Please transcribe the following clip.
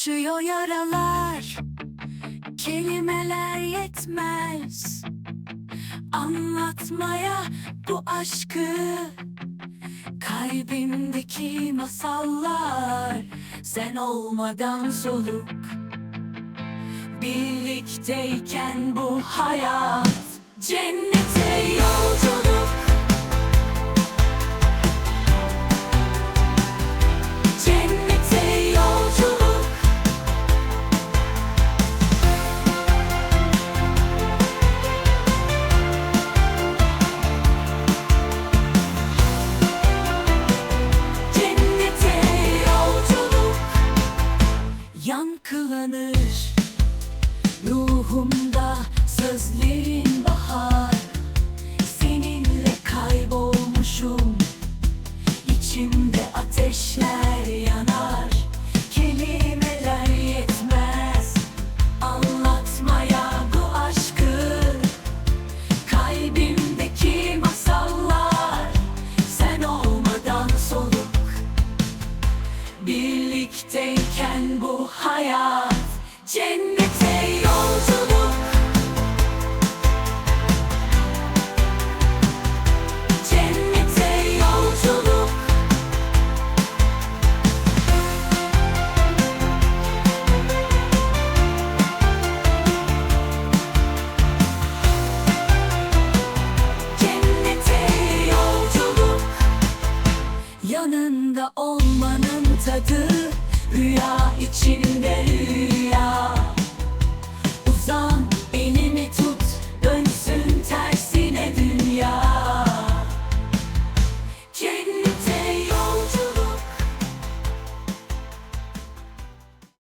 Açıyor yaralar. Kelimeler yetmez. Anlatmaya bu aşkı Kalbimdeki masallar Sen olmadan soluk. Birlikteyken bu hayat Cennete yolculuk Yankılanır. Ruhumda sözlerin bahar. Seninle kaybolmuşum. İçimde ateşler hayat Cennete yolculuk. Cennete yolculuk. Cennete yolculuk. Yanında olmanın tadı Rüya içinde rüya